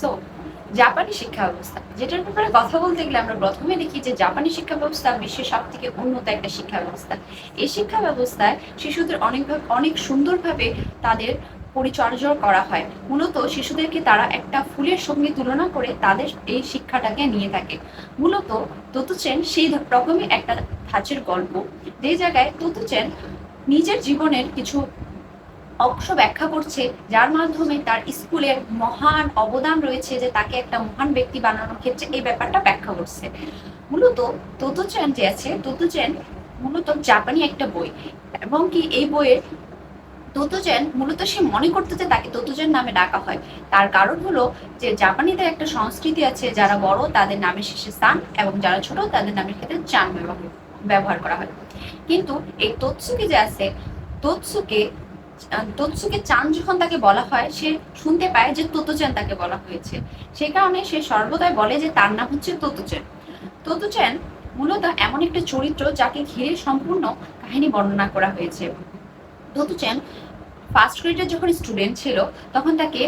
So জাপানি শিক্ষা ব্যবস্থা। যেটার ব্যাপারে কথা বলতে গেলে আমরা প্রথমে দেখি যে জাপানি শিক্ষা ব্যবস্থা বিশ্বের সব থেকে উন্নত একটা শিক্ষা ব্যবস্থা। এই শিক্ষা ব্যবস্থায় শিশুদের অনেকভাবে অনেক সুন্দরভাবে তাদের পরিচর্যা করা হয়। মূলত শিশুদেরকে তারা একটা ফুলের সঙ্গে তুলনা করে তাদের এই শিক্ষাটাকে নিয়ে থাকে। মূলত ততুচেন সেই রকমই একটা ধাঁচের গল্প। যে জায়গায় ততুচেন নিজের জীবনের কিছু অংশ ব্যাখ্যা করছে, যার মাধ্যমে তার স্কুলের মহান অবদান রয়েছে যে তাকে একটা মহান ব্যক্তি বানানোর ক্ষেত্রে এই ব্যাপারটা ব্যাখ্যা করছে। মূলত ততুচেন যে আছে ততুচেন মূলত জাপানি একটা বই এবং কি এই বইয়ের ততুচেন মূলত সে মনে করতে যে তাকে ততুচেন নামে ডাকা হয়। তার কারণ হলো যে জাপানিদের একটা সংস্কৃতি আছে, যারা বড় তাদের নামের শেষে স্থান এবং যারা ছোট তাদের নামের ক্ষেত্রে চান ব্যবহার ব্যবহার করা হয়। কিন্তু এই তৎসুকে যে আছে, তৎসুকে তৎসুকে চান যখন তাকে বলা হয়, সে শুনতে পায় যে ততুচেন তাকে বলা হয়েছে। সে কারণে সে সর্বদাই বলে যে তার নাম হচ্ছে ততচেন। ততচেন মূলত এমন একটা চরিত্র যাকে ঘিরে সম্পূর্ণ কাহিনী বর্ণনা করা হয়েছে। ততুচেন ফার্স্ট গ্রেডের যখন স্টুডেন্ট ছিল, তখন তাকে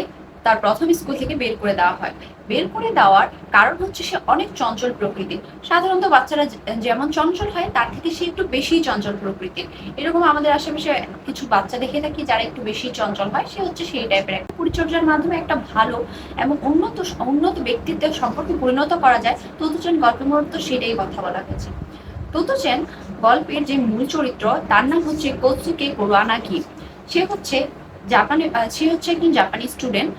তার প্রথম স্কুল থেকে বের করে দেওয়া হয়। বের করে দেওয়ার কারণ হচ্ছে সে অনেক চঞ্চল প্রকৃতির। সাধারণত বাচ্চারা যেমন চঞ্চল হয়, তার থেকে সে একটু বেশি চঞ্চল প্রকৃতির। এরকম আমাদের আশেপাশে কিছু বাচ্চা দেখে থাকি, যারা একটু বেশি চঞ্চল হয়, সে হচ্ছে সেই টাইপের একটা। পরিচর্যার মাধ্যমে একটা ভালো এবং উন্নত উন্নত ব্যক্তিত্বের সম্পর্কে পরিণত করা যায়। ততুচেন গল্পের মূলত সেটাই কথা বলা হয়েছে। ততুচেন গল্পের যে মূল চরিত্র, তার নাম হচ্ছে কৌতুকে কোৎসুকে কোরোয়ানাকি সে হচ্ছে জাপানি, সে হচ্ছে একজন জাপানি স্টুডেন্ট।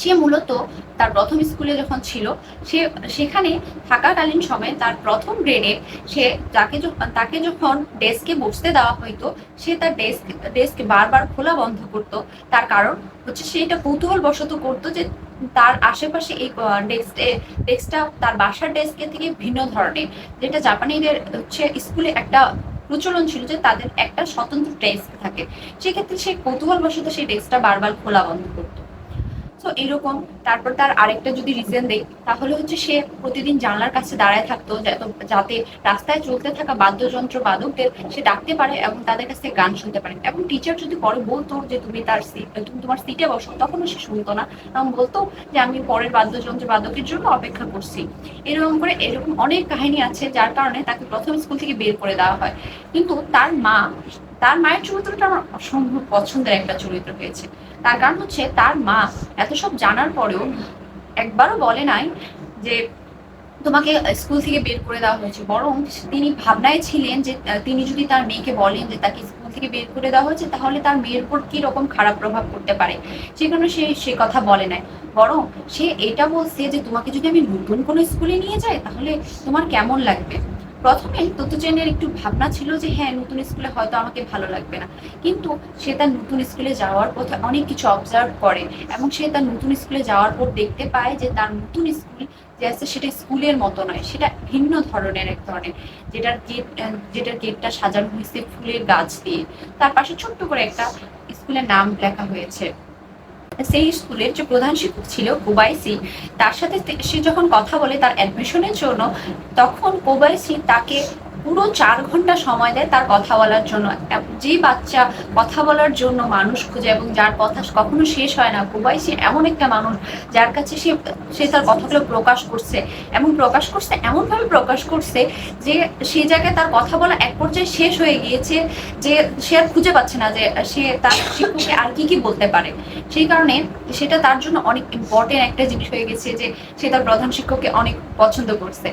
সে মূলত তার প্রথম স্কুলে যখন ছিল, সে, সেখানে থাকাকালীন সময়ে তার প্রথম গ্রেডে সে তাকে তাকে যখন ডেস্কে বসতে দেওয়া হইতো, সে তার ডেস্ক ডেস্ক বারবার খোলা বন্ধ করতো। তার কারণ হচ্ছে সে এটা কৌতূহল বশত করতো যে তার আশেপাশে এই ডেস্কে ডেস্কটা তার বাসার ডেস্কের থেকে ভিন্ন ধরনের। যেটা জাপানিদের হচ্ছে স্কুলে একটা প্রচলন ছিল যে তাদের একটা স্বতন্ত্র ডেস্ক থাকে। সেক্ষেত্রে সে কৌতূহল বশত সেই ডেস্কটা বারবার খোলা বন্ধ করতো। তো এরকম। তারপর তার আরেকটা যদি রিজন দেই, তাহলে হচ্ছে সে প্রতিদিন জানলার কাছে দাঁড়ায় থাকতো যাতে- রাস্তায় চলতে থাকা বাদ্যযন্ত্র বাদকদের সে ডাকতে পারে এবং তাদের কাছ গান শুনতে পারে। এবং টিচার যদি পরে বলতো যে তুমি তার তুমি তোমার সিটে বসো, তখনও সে শুনতো না। এবং বলতো যে, আমি পরের বাদ্যযন্ত্র বাদকের জন্য অপেক্ষা করছি। এরকম করে এরকম অনেক কাহিনী আছে, যার কারণে তাকে প্রথম স্কুল থেকে বের করে দেওয়া হয়। কিন্তু তার মা তার মায়ের চরিত্রটা আমার অসম্ভব পছন্দের একটা চরিত্র হয়েছে তার কারণ হচ্ছে তার মা এত সব জানার পরেও একবারও বলে নাই যে তোমাকে স্কুল থেকে বের করে দেওয়া হয়েছে। বরং তিনি ভাবনায় ছিলেন যে তিনি যদি তার মেয়েকে বলেন যে তাকে স্কুল থেকে বের করে দেওয়া হয়েছে, তাহলে তার মেয়ের উপর কি রকম খারাপ প্রভাব পড়তে পারে? সে কারণে সে সে কথা বলে নাই। বরং সে এটা বলছে যে, তোমাকে যদি আমি নতুন কোনো স্কুলে নিয়ে যাই, তাহলে তোমার কেমন লাগবে? প্রথমে ততুচেনের একটু ভাবনা ছিল যে হ্যাঁ নতুন স্কুলে হয়তো আমাকে ভালো লাগবে না। কিন্তু সে তার নতুন স্কুলে যাওয়ার পথে অনেক কিছু অবজার্ভ করে এবং সে তার নতুন স্কুলে যাওয়ার পর দেখতে পায় যে, তার নতুন স্কুল যে আছে, সেটা স্কুলের মতো নয়, সেটা ভিন্ন ধরনের এক ধরনের। যেটার গেট যেটার গেটটা সাজানো হয়েছে ফুলের গাছ দিয়ে। তার পাশে ছোট্ট করে একটা স্কুলের নাম লেখা হয়েছে। সেই স্কুলের যে প্রধান শিক্ষক ছিল কোবাইসি তার সাথে সে যখন কথা বলে তার অ্যাডমিশনের জন্য, তখন কোবাইসি তাকে পুরো চার ঘণ্টা সময় দেয় তার কথা বলার জন্য। যে বাচ্চা কথা বলার জন্য মানুষ খুঁজে এবং যার কথা কখনো শেষ হয় না কোবাইসি এমন একটা মানুষ যার কাছে সে সে তার কথাগুলো প্রকাশ করছে এবং প্রকাশ করছে, এমনভাবে প্রকাশ করছে যে সে জায়গায় তার কথা বলা এক পর্যায়ে শেষ হয়ে গিয়েছে যে সে আর খুঁজে পাচ্ছে না যে সে তার শিক্ষককে আর কি কি বলতে পারে। সেই কারণে সেটা তার জন্য অনেক ইম্পর্টেন্ট একটা জিনিস হয়ে গেছে যে সে তার প্রধান শিক্ষককে অনেক পছন্দ করছে।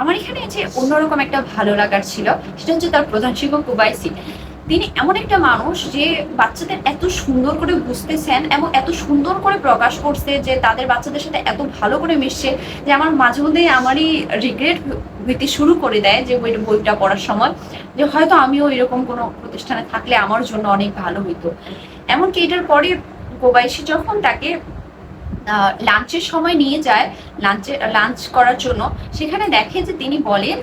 আমার এখানে যে অন্যরকম একটা ভালো লাগার ছিল, সেটা হচ্ছে তার প্রধান শিক্ষক কুবাইসি তিনি এমন একটা মানুষ যে বাচ্চাদের এত সুন্দর করে বুঝতেছেন এবং এত সুন্দর করে প্রকাশ করছে যে তাদের বাচ্চাদের সাথে এত ভালো করে মিশছে যে আমার মাঝে মধ্যে আমারই রিগ্রেট হইতে শুরু করে দেয় যে বই বইটা পড়ার সময়, যে হয়তো আমিও এরকম কোনো প্রতিষ্ঠানে থাকলে আমার জন্য অনেক ভালো হইতো। এমনকি এটার পরে কোবাইশি যখন তাকে লাঞ্চের সময় নিয়ে যায় লাঞ্চে লাঞ্চ করার জন্য, সেখানে দেখে যে তিনি বলেন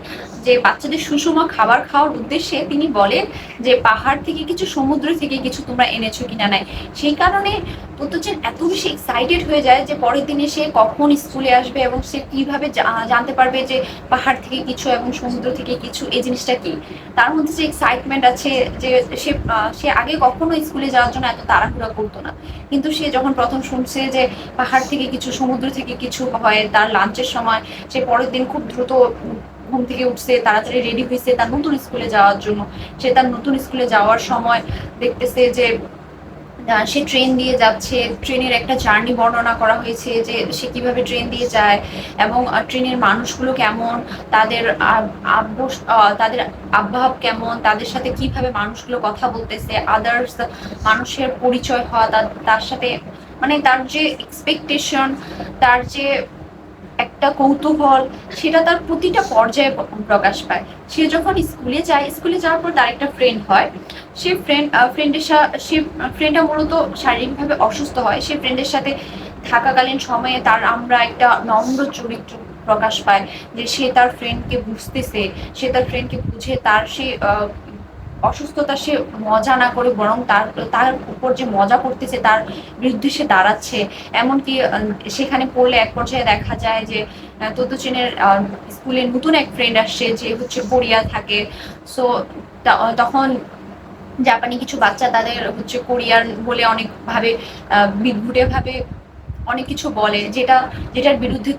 যে বাচ্চাদের সুষম খাবার খাওয়ার উদ্দেশ্যে তিনি বলেন যে পাহাড় থেকে কিছু, সমুদ্র থেকে কিছু তোমরা এনেছো কিনা নাই। সেই কারণে পুতুচেন এত বেশি এক্সাইটেড হয়ে যায় যে পরের দিনে সে কখন স্কুলে আসবে এবং সে কীভাবে জানতে পারবে যে পাহাড় থেকে কিছু এবং সমুদ্র থেকে কিছু, এই জিনিসটা কি? তার মধ্যে যে এক্সাইটমেন্ট আছে যে সে সে আগে কখনো স্কুলে যাওয়ার জন্য এত তাড়াহুড়া করতো না। কিন্তু সে যখন প্রথম শুনছে যে পাহাড় থেকে কিছু, সমুদ্র থেকে কিছু হয় তার লাঞ্চের সময়, সে পরের দিন খুব দ্রুত ঘুম থেকে উঠছে, তাড়াতাড়ি রেডি হয়েছে তার নতুন স্কুলে যাওয়ার জন্য। সে তার নতুন স্কুলে যাওয়ার সময় দেখতেছে যে সে ট্রেন দিয়ে যাচ্ছে। ট্রেনের একটা জার্নি বর্ণনা করা হয়েছে যে, সে কীভাবে ট্রেন দিয়ে যায় এবং ট্রেনের মানুষগুলো কেমন, তাদের আব- তাদের আবহাব কেমন, তাদের সাথে কীভাবে মানুষগুলো কথা বলতেছে আদার্স মানুষের পরিচয় হওয়া, তার সাথে মানে তার যে এক্সপেকটেশন তার যে একটা কৌতূহল, সেটা তার প্রতিটা পর্যায়ে প্রকাশ পায়। সে যখন স্কুলে যায়, স্কুলে যাওয়ার পর তার একটা ফ্রেন্ড হয়। সে ফ্রেন্ড ফ্রেন্ডের সে ফ্রেন্ডটা মূলত শারীরিকভাবে অসুস্থ হয়। সে ফ্রেন্ডের সাথে থাকাকালীন সময়ে তার আমরা একটা নম্র চরিত্র প্রকাশ পায় যে সে তার ফ্রেন্ডকে বুঝতেছে, সে তার ফ্রেন্ডকে বুঝে তার সে অসুস্থতা সে মজা না করে বরং তার তার উপর যে মজা করতেছে, তার বিরুদ্ধে সে দাঁড়াচ্ছে। এমনকি সেখানে পড়লে এক পর্যায়ে দেখা যায় যে ততুচেনের স্কুলে নতুন এক ফ্রেন্ড আসছে যে হচ্ছে কোরিয়া থাকে। সো তখন জাপানি কিছু বাচ্চা তাদের হচ্ছে কোরিয়ান বলে অনেকভাবে ভাবে ভাবে অনেক কিছু বলে যেটা যেটার বিরুদ্ধে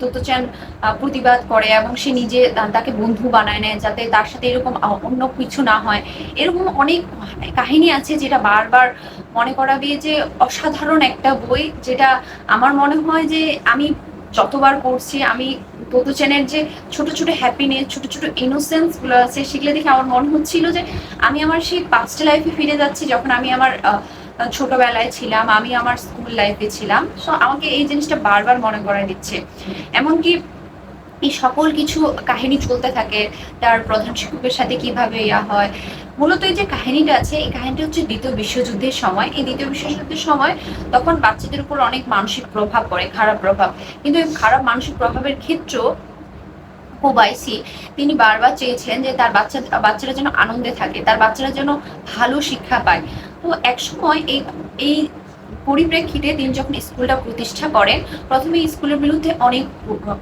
আহ, প্রতিবাদ করে এবং সে নিজে তাকে বন্ধু বানায় নেয় যাতে তার সাথে এরকম অন্য কিছু না হয়। এরকম অনেক কাহিনী আছে যেটা বারবার মনে করাবে যে অসাধারণ একটা বই যেটা আমার মনে হয় যে আমি যতবার পড়ছি আমি তোতোচানের যে ছোট ছোট হ্যাপিনেস ছোট ছোট ইনোসেন্সগুলো আছে সেগুলো দেখে আমার মনে হচ্ছিল যে আমি আমার সেই পাস্ট লাইফে ফিরে যাচ্ছি যখন আমি আমার ছোটবেলায় ছিলাম, আমি আমার স্কুল লাইফে ছিলাম। সো আমাকে এই জিনিসটা বারবার মনে করায় দিচ্ছে। এমনকি এই সকল কিছু কাহিনী চলতে থাকে, তার প্রধান শিক্ষকের সাথে কীভাবে ইয়া হয়। মূলত এই যে কাহিনীটা আছে, এই কাহিনীটা হচ্ছে দ্বিতীয় বিশ্বযুদ্ধের সময়। এই দ্বিতীয় বিশ্বযুদ্ধের সময় তখন বাচ্চাদের উপর অনেক মানসিক প্রভাব পড়ে, খারাপ প্রভাব। কিন্তু এই খারাপ মানসিক প্রভাবের ক্ষেত্রেও কোবাইসি তিনি বারবার চেয়েছেন যে তার বাচ্চা, বাচ্চারা যেন আনন্দে থাকে, তার বাচ্চারা যেন ভালো শিক্ষা পায়। তো একসময় এই এই পরিপ্রেক্ষিতে তিনি যখন স্কুলটা প্রতিষ্ঠা করেন, প্রথমে স্কুলের বিরুদ্ধে অনেক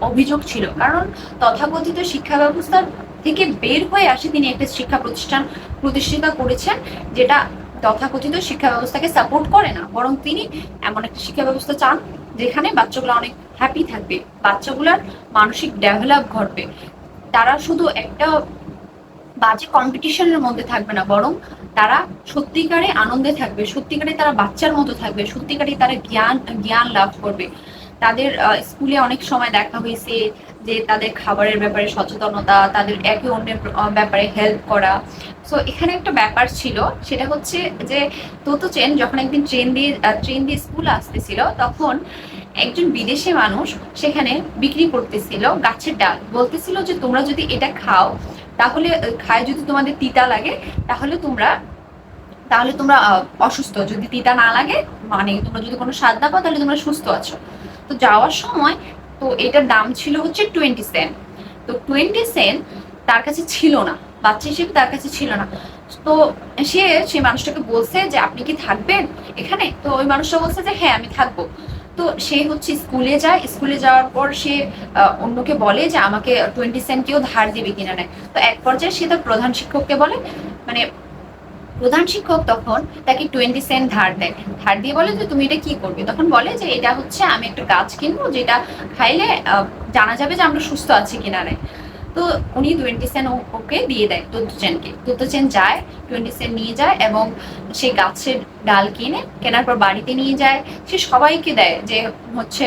অভিযোগ ছিল। কারণ তথাকথিত শিক্ষা ব্যবস্থার থেকে বের হয়ে আসে তিনি একটা শিক্ষা প্রতিষ্ঠান প্রতিষ্ঠিত করেছেন, যেটা তথাকথিত শিক্ষা ব্যবস্থাকে সাপোর্ট করে না। বরং তিনি এমন একটা শিক্ষা ব্যবস্থা চান, যেখানে বাচ্চাগুলো অনেক হ্যাপি থাকবে, বাচ্চাগুলোর মানসিক ডেভেলপ ঘটবে। তারা শুধু একটা বাজে কম্পিটিশনের মধ্যে থাকবে না, বরং তারা সত্যিকারে আনন্দে থাকবে, সত্যিকারে তারা বাচ্চার মতো থাকবে, সত্যিকারে তারা জ্ঞান জ্ঞান লাভ করবে। তাদের স্কুলে অনেক সময় দেখা হয়েছে যে তাদের খাবারের ব্যাপারে সচেতনতা, তাদের একে অন্যের ব্যাপারে হেল্প করা। সো এখানে একটা ব্যাপার ছিল, সেটা হচ্ছে যে তোতো চেন যখন একদিন ট্রেন দিয়ে ট্রেন দিয়ে স্কুল আসতেছিল, তখন একজন বিদেশি মানুষ সেখানে বিক্রি করতেছিল গাছের ডাল। বলতেছিল যে তোমরা যদি এটা খাও তাহলে খায় যদি তোমাদের তিতা লাগে, তাহলে তোমরা তাহলে তোমরা অসুস্থ। যদি তিতা না লাগে মানে তোমরা যদি কোনো স্বাদ না পাও, তাহলে তোমরা সুস্থ আছো। তো যাওয়ার সময়, তো এটার দাম ছিল হচ্ছে টোয়েন্টি সেন্ট তো টোয়েন্টি সেন্ট তার কাছে ছিল না। বাচ্চা হিসেবে তার কাছে ছিল না। তো সে সেই মানুষটাকে বলছে যে, আপনি কি থাকবেন এখানে? তো ওই মানুষটা বলছে যে হ্যাঁ আমি থাকব। তো সে হচ্ছে স্কুলে যায়, স্কুলে যাওয়ার পর সে অন্যকে বলে যে আমাকে টোয়েন্টি সেন্ট কেউ ধার দিবে কিনা নেয় তো এক পর্যায়ে সে তার প্রধান শিক্ষককে বলে মানে প্রধান শিক্ষক তখন তাকে টোয়েন্টি সেন্ট ধার দেয়। ধার দিয়ে বলে যে, তুমি এটা কি করবে? তখন বলে যে, এটা হচ্ছে আমি একটা গাছ কিনবো, যেটা খাইলে জানা যাবে যে আমরা সুস্থ আছি কিনা নেই। তো উনি টোয়েন্টি সেন্ট ওকে দিয়ে দেয় তুতুচেনকে তুতুচেন যায় টোয়েন্টি সেন্ট নিয়ে যায় এবং সে গাছের ডাল কিনে কেনার পর বাড়িতে নিয়ে যায়। সে সবাইকে দেয় যে হচ্ছে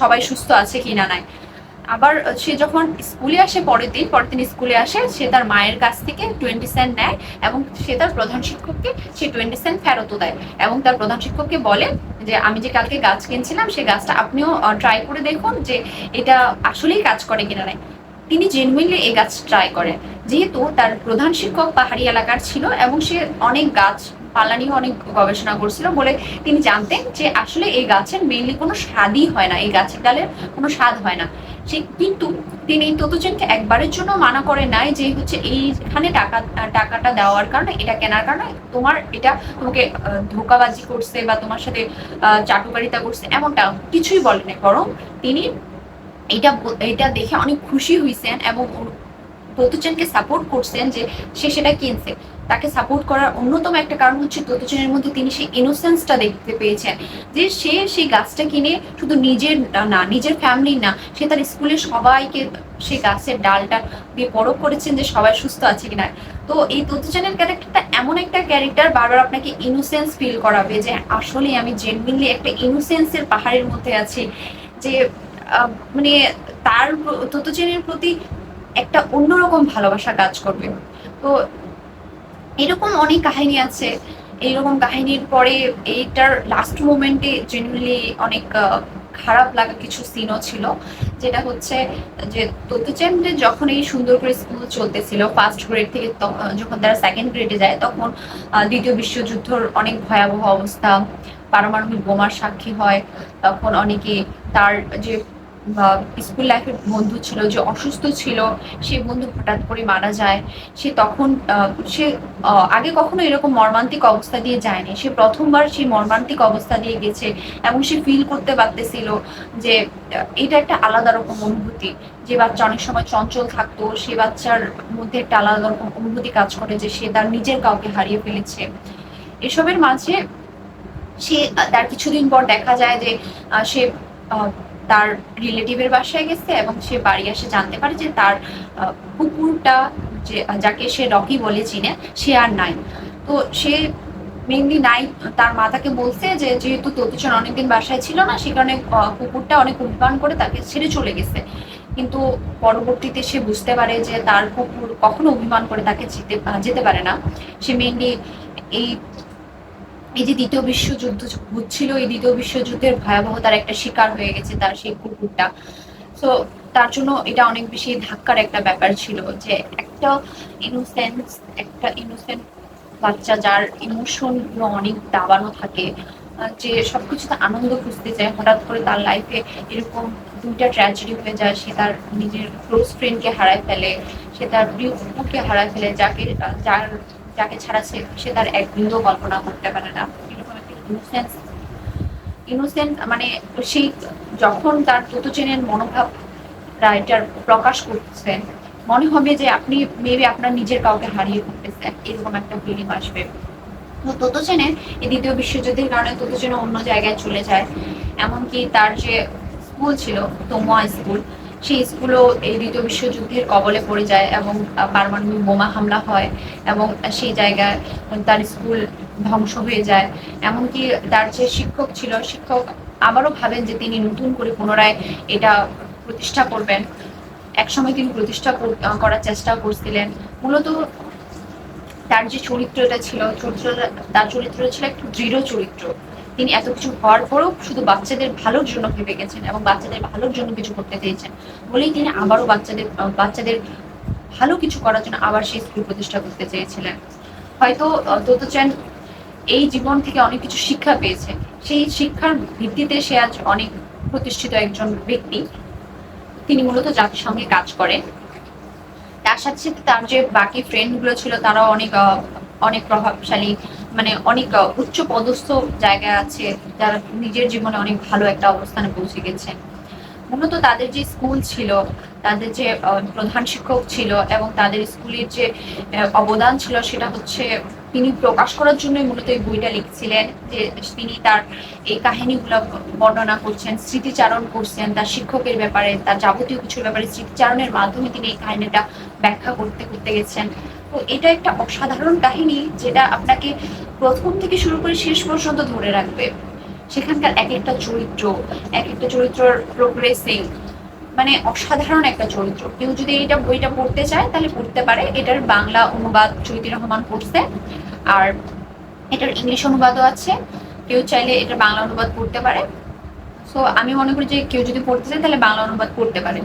সবাই সুস্থ আছে কিনা নাই। আবার সে যখন স্কুলে আসে পরের দিন পরের দিন স্কুলে আসে, সে তার মায়ের কাছ থেকে টোয়েন্টি সেন্ট নেয় এবং সে তার প্রধান শিক্ষককে সে টোয়েন্টি সেন্ট ফেরতও দেয় এবং তার প্রধান শিক্ষককে বলে যে, আমি যে কালকে গাছ কিনছিলাম সেই গাছটা আপনিও ট্রাই করে দেখুন যে এটা আসলেই কাজ করে কিনা নাই। তিনি জেনুইনলি এই গাছ ট্রাই করেন। যেহেতু তার প্রধান শিক্ষক পাহাড়ি এলাকার ছিল এবং সে অনেক গাছ, পালা নিয়ে অনেক গবেষণা করছিল বলে তিনি জানতেন যে আসলে এই গাছের মেইনলি কোনো স্বাদই হয় না, এই গাছের ডালের কোনো স্বাদ হয় না। সে কিন্তু তিনি ততুচেনকে একবারের জন্য মানা করে নাই যে হচ্ছে এইখানে টাকা, টাকাটা দেওয়ার কারণে, এটা কেনার কারণে তোমার এটা তোমাকে ধোকাবাজি করছে বা তোমার সাথে চাটুকারিতা করছে, এমনটা কিছুই বলেনি বরং তিনি এটা এটা দেখে অনেক খুশি হয়েছেন এবং ততুচেনকে সাপোর্ট করছেন যে সে সেটা কিনছে। তাকে সাপোর্ট করার অন্যতম একটা কারণ হচ্ছে ততুচেনের মধ্যে তিনি সেই ইনোসেন্সটা দেখতে পেয়েছেন। যে সে সেই গাছটা কিনে শুধু নিজের না নিজের ফ্যামিলি না, সে তার স্কুলের সবাইকে সেই গাছের ডালটা দিয়ে পরখ করেছেন যে সবাই সুস্থ আছে কিনা। তো এই ততুচেনের ক্যারেক্টারটা এমন একটা ক্যারেক্টার বারবার আপনাকে ইনোসেন্স ফিল করাবে যে আসলে আমি জেনুইনলি একটা ইনোসেন্সের পাহাড়ের মধ্যে আছি। যে মানে তার ততুচেনের প্রতি একটা অন্যরকম ভালোবাসা কাজ করবে। তো এরকম অনেক কাহিনী আছে। এইরকম কাহিনীর পরে এইটার লাস্ট মোমেন্টে জেনুইনলি অনেক খারাপ লাগা কিছু সিনও ছিল। যেটা হচ্ছে যে ততুচেন্দ্রে যখন এই সুন্দর করে স্কুল চলতেছিল ফার্স্ট গ্রেড থেকে যখন তারা সেকেন্ড গ্রেডে যায়, তখন দ্বিতীয় বিশ্বযুদ্ধর অনেক ভয়াবহ অবস্থা, পারমাণবিক বোমার সাক্ষী হয়। তখন অনেকে তার যে স্কুল লাইফের বন্ধু ছিল, যে অসুস্থ ছিল, সে বন্ধু হঠাৎ করে মারা যায়, সে তখন সে আগে কখনো এরকম মর্মান্তিক অবস্থা দিয়ে যায়নি। সে প্রথমবার সেই মর্মান্তিক অবস্থা দিয়ে গেছে এবং সে ফিল করতে পারতেছিল যে এটা একটা আলাদা রকম অনুভূতি। যে বাচ্চা অনেক সময় চঞ্চল থাকতো, সে বাচ্চার মধ্যে একটা আলাদা রকম অনুভূতি কাজ করে যে সে তার নিজের কাউকে হারিয়ে ফেলেছে। এসবের মাঝে সে তার কিছুদিন পর দেখা যায় যে সে তার রিলেটিভের বাসায় গেছে এবং সে বাড়ি এসে জানতে পারে যে তার কুকুরটা যে, যাকে সে রকি বলে চিনে, সে আর নাই। তো সে মেনলি নাই, তার মাতাকে বলছে যে, যেহেতু ততুচন অনেকদিন বাসায় ছিল না, সে কারণে কুকুরটা অনেক অভিমান করে তাকে ছেড়ে চলে গেছে। কিন্তু পরবর্তীতে সে বুঝতে পারে যে তার কুকুর কখনো অভিমান করে তাকে যেতে যেতে পারে না। সে মেনলি এই এই যে দ্বিতীয় বিশ্বযুদ্ধ হচ্ছিল, এই দ্বিতীয় বিশ্বযুদ্ধের ভয়াবহতার একটা শিকার হয়ে গেছে তার সেই কুকুরটা। তো তার জন্য এটা অনেক বেশি ধাক্কার একটা ব্যাপার ছিল যে একটা ইনোসেন্স একটা ইনোসেন্ট বাচ্চা যার ইমোশন অনেক দাবানো থাকে যে সবকিছুতে আনন্দ খুঁজতে চায়। হঠাৎ করে তার লাইফে এরকম দুইটা ট্র্যাজেডি হয়ে যায়, সে তার নিজের ক্লোজ ফ্রেন্ডকে হারায় ফেলে, সে তার প্রিয় হারায় ফেলে, যাকে, যার যাকে ছাড়া সে তার এক বিন্দু কল্পনা করতে পারে না। এরকম একটা ইনোসেন্স ইনোসেন্ট মানে সেই যখন তার ততুচেনের মনোভাব রাইটার প্রকাশ করছেন মনে হবে যে আপনি মেবি আপনার নিজের কাউকে হারিয়ে ফেলতেছেন, এরকম একটা ফিলিং আসবে। তো ততুচেনের এই দ্বিতীয় বিশ্বযুদ্ধের কারণে ততুচেন অন্য জায়গায় চলে যায়। এমনকি তার যে স্কুল ছিল, তোমা স্কুল সেই স্কুলও এই দ্বিতীয় বিশ্বযুদ্ধের কবলে পড়ে যায় এবং পারমাণবিক বোমা হামলা হয় এবং সেই জায়গায় তার স্কুল ধ্বংস হয়ে যায়। এমনকি তার যে শিক্ষক ছিল, শিক্ষক আবারও ভাবেন যে তিনি নতুন করে পুনরায় এটা প্রতিষ্ঠা করবেন। একসময় তিনি প্রতিষ্ঠা কর- করার চেষ্টা করছিলেন। মূলত তার যে চরিত্রটা ছিল, চরিত্রটা, তার চরিত্রটা ছিল একটু দৃঢ় চরিত্র। তিনি এত কিছু হওয়ার পরেও শুধু বাচ্চাদের ভালোর জন্য ভেবে গেছেন এবং বাচ্চাদের ভালোর জন্য কিছু করতে চেয়েছেন বলেই তিনি আবারও বাচ্চাদের বাচ্চাদের ভালো কিছু করার জন্য আবার সেই স্কুল প্রতিষ্ঠা করতে চেয়েছিলেন। হয়তো আহ, ততুচান এই জীবন থেকে অনেক কিছু শিক্ষা পেয়েছে সেই শিক্ষার ভিত্তিতে সে আজ অনেক প্রতিষ্ঠিত একজন ব্যক্তি। তিনি মূলত জাতিসংঘে কাজ করেন। তার সাথে সাথে তার যে বাকি ফ্রেন্ডগুলো ছিল তারাও অনেক অনেক প্রভাবশালী মানে অনেক উচ্চ পদস্থ জায়গায় আছে, যারা নিজের জীবনে অনেক ভালো একটা অবস্থানে পৌঁছে গেছে। মূলত তাদের যে স্কুল ছিল, তাদের যে প্রধান শিক্ষক ছিল এবং তাদের স্কুলের যে অবদান ছিল সেটা হচ্ছে তিনি প্রকাশ করার জন্যই মূলত এই বইটা লিখছিলেন, যে তিনি তার এই কাহিনীগুলো বর্ণনা করছেন, স্মৃতিচারণ করছেন, তার শিক্ষকের ব্যাপারে, তার যাবতীয় কিছুর ব্যাপারে স্মৃতিচারণের মাধ্যমে তিনি এই কাহিনীটা ব্যাখ্যা করতে করতে গেছেন। তো এটা একটা অসাধারণ কাহিনী, যেটা আপনাকে প্রথম থেকে শুরু করে শেষ পর্যন্ত ধরে রাখবে। সেখানকার এক একটা চরিত্র, এক একটা চরিত্রের প্রোগ্রেসিং মানে অসাধারণ একটা চরিত্র। কেউ যদি এটা বইটা পড়তে চায়, তাহলে পড়তে পারে। এটার বাংলা অনুবাদ চৈতি রহমান করছে আর এটার ইংলিশ অনুবাদও আছে। কেউ চাইলে এটা বাংলা অনুবাদ পড়তে পারে। সো আমি মনে করি যে কেউ যদি পড়তে চায়, তাহলে বাংলা অনুবাদ পড়তে পারে।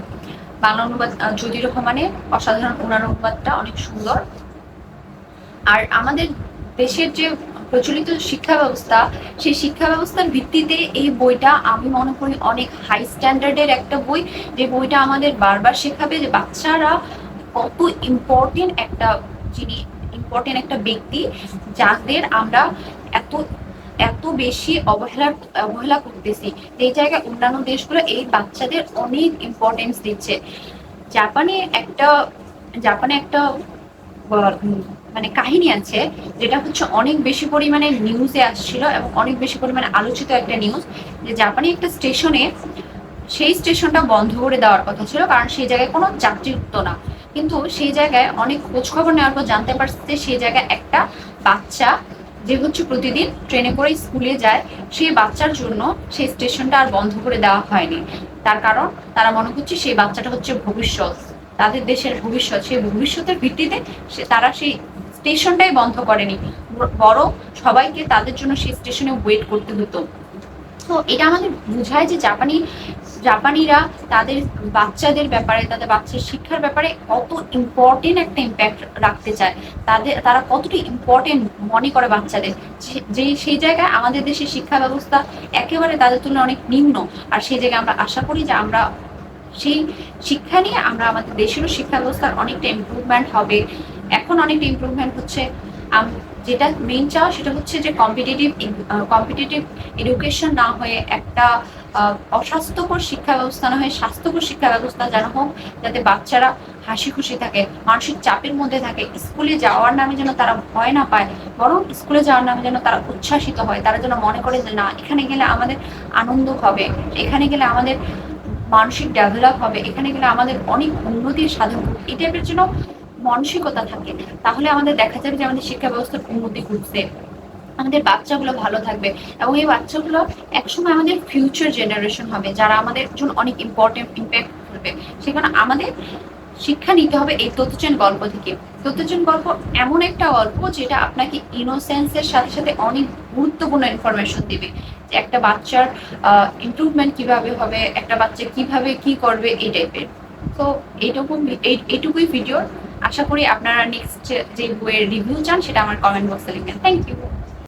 বাংলা অনুবাদ জ্যোতি রহমানের অসাধারণ ওনার অনুবাদটা অনেক সুন্দর। আর আমাদের দেশের যে প্রচলিত শিক্ষা ব্যবস্থা সেই শিক্ষা ব্যবস্থার ভিত্তিতে এই বইটা আমি মনে করি অনেক হাই স্ট্যান্ডার্ডের একটা বই। যে বইটা আমাদের বারবার শেখাবে যে বাচ্চারা কত ইম্পর্টেন্ট একটা যিনি ইম্পর্টেন্ট একটা ব্যক্তি, যাদের আমরা এত এত বেশি অবহেলা অবহেলা করতেছি। এই জায়গায় অন্যান্য দেশগুলো এই বাচ্চাদের অনেক ইম্পর্টেন্স দিচ্ছে। জাপানে একটা জাপানে একটা মানে কাহিনী আছে যেটা হচ্ছে অনেক বেশি পরিমাণে নিউজে আসছিল এবং অনেক বেশি পরিমাণে আলোচিত একটা নিউজ যে জাপানি একটা স্টেশনে সেই স্টেশনটা বন্ধ করে দেওয়ার কথা ছিল, কারণ সেই জায়গায় কোনো যাত্রী উঠতো না। কিন্তু সেই জায়গায় অনেক খোঁজখবর নেওয়ার পর জানতে পারছে যে সেই জায়গায় একটা বাচ্চা যে হচ্ছে প্রতিদিন ট্রেনে করে স্কুলে যায়, সেই বাচ্চার জন্য সেই স্টেশনটা আর বন্ধ করে দেওয়া হয়নি। তার কারণ তারা মনে করছে সেই বাচ্চাটা হচ্ছে ভবিষ্যৎ। তাদের দেশের ভবিষ্যৎ, সেই ভবিষ্যতের ভিত্তিতে সে তারা সেই স্টেশনটাই বন্ধ করেনি। ব- বরং সবাইকে তাদের জন্য সেই স্টেশনে ওয়েট করতে হতো। তো এটা আমাদের বোঝায় যে জাপানি, জাপানিরা তাদের বাচ্চাদের ব্যাপারে, তাদের বাচ্চার শিক্ষার ব্যাপারে কত ইম্পর্টেন্ট একটা ইম্প্যাক্ট রাখতে চায়। তাদের, তারা কতটা ইম্পর্টেন্ট মনে করে বাচ্চাদের। যে, সেই জায়গায় আমাদের দেশের শিক্ষা ব্যবস্থা একেবারে তাদের তুলনায় অনেক নিম্ন। আর সেই জায়গায় আমরা আশা করি যে আমরা সেই শিক্ষা নিয়ে আমরা আমাদের দেশেরও শিক্ষা ব্যবস্থার অনেকটা ইমপ্রুভমেন্ট হবে। এখন অনেকটা ইমপ্রুভমেন্ট হচ্ছে। যেটা মেইন চাওয়া সেটা হচ্ছে যে কম্পিটিটিভ কম্পিটিটিভ এডুকেশন না হয়ে একটা অস্বাস্থ্যকর শিক্ষা ব্যবস্থা না হয়ে স্বাস্থ্যকর শিক্ষা ব্যবস্থা যেন হোক, যাতে বাচ্চারা হাসি খুশি থাকে, মানসিক চাপের মধ্যে থাকে, স্কুলে যাওয়ার নামে যেন তারা ভয় না পায়, বরং স্কুলে যাওয়ার নামে যেন তারা উচ্ছ্বাসিত হয়, তারা যেন মনে করে যে না, এখানে গেলে আমাদের আনন্দ হবে, এখানে গেলে আমাদের মানসিক ডেভেলপ হবে, এখানে গেলে আমাদের অনেক উন্নতির সাধন হবে। এই টাইপের জন্য মানসিকতা থাকে। তাহলে আমাদের দেখা যাবে যে আমাদের শিক্ষা ব্যবস্থার উন্নতি ঘটছে। আমাদের বাচ্চাগুলো ভালো থাকবে এবং এই বাচ্চাগুলো একসময় আমাদের ফিউচার জেনারেশন হবে, যারা আমাদের জন্য অনেক ইম্পর্টেন্ট ইম্প্যাক্ট করবে। সেখানে আমাদের শিক্ষা নিতে হবে এই তথ্যচেন গল্প থেকে। তথ্যচেন গল্প এমন একটা গল্প যেটা আপনাকে ইনোসেন্সের সাথে সাথে অনেক গুরুত্বপূর্ণ ইনফরমেশন দিবে। একটা বাচ্চার ইম্প্রুভমেন্ট কীভাবে হবে, একটা বাচ্চা কীভাবে কি করবে, এই টাইপের তো এইটুকু এইটুকুই ভিডিও আশা করি আপনারা নেক্সট যে বইয়ের রিভিউ চান, সেটা আমার কমেন্ট বক্সে লিখবেন। Thank you